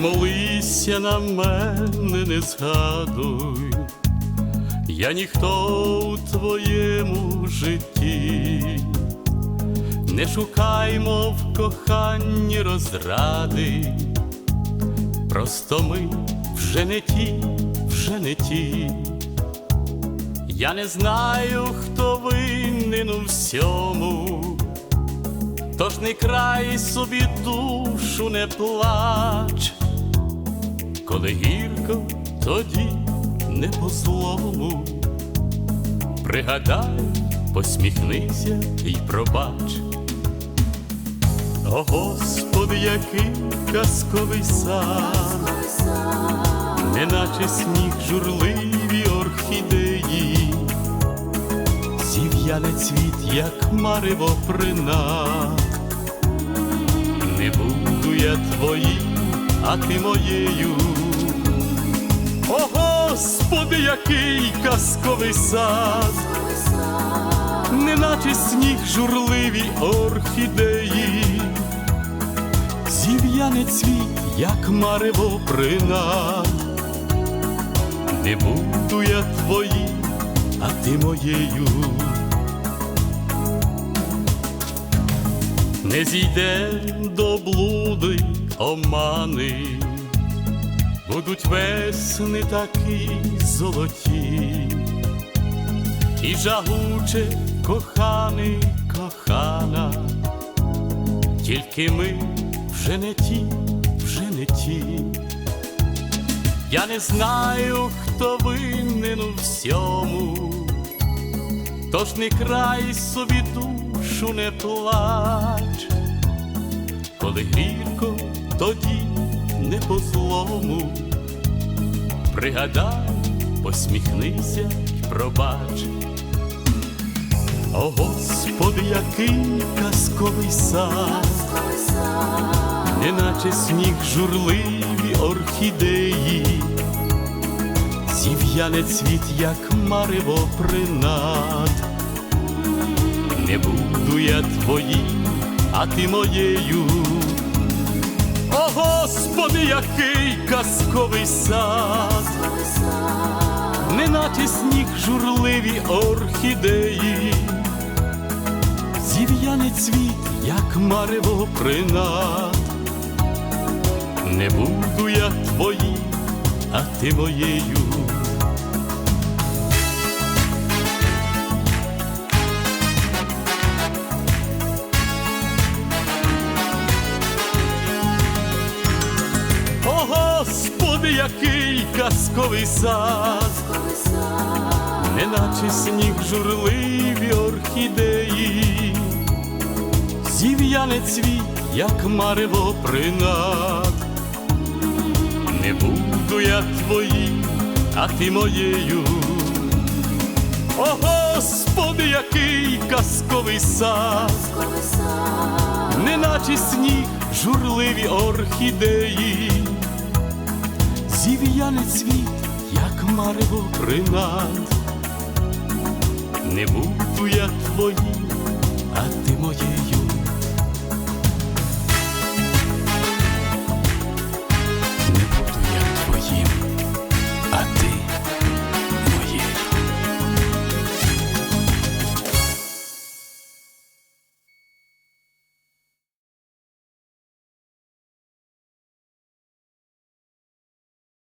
Молися на мене, не згадуй, я ніхто у твоєму житті, не шукаймо в коханні розради, просто ми вже не ті, вже не ті. Я не знаю, хто винен у всьому, тож не край собі душу, не плач, коли гірко, тоді не по злому. Пригадай, посміхнися і пробач. О Господи, який казковий сад, неначе сніг журливі орхідеї, зів'яне цвіт, як марево принад. Не буду я твоїм, а ти моєю. О Господи, який казковий сад, неначе сніг журливі орхідеї, зів'яне цвіт, як марево принад. Не буду я твоїм, а ти моєю. Не зійде до блуди омани, будуть весни такі золоті, і жагуче коханий, кохана, тільки ми вже не ті, вже не ті. Я не знаю, хто винен у всьому, тож не край собі душу, не плач, коли гірко, тоді не по злому. Пригадай, посміхнися й пробач. О Господи, який казковий сад, неначе сніг журливі орхідеї, зів'яне цвіт, як марево принад. Не буду я твоїм, а ти моєю. Господи, який казковий сад, неначе сніг журливі орхідеї, зів'яне цвіт, як марево принад. Не буду я твої, а ти моєю. Господи, який казковий сад, неначе сніг журливі орхідеї, зів'яне цвіт, як марево принад. Не буду я твоїм, а ти моєю. О Господи, який казковий сад, неначе сніг журливі орхідеї, зів'яне цвіт, як марево принад. Не буду я твоїм, а ти моєю.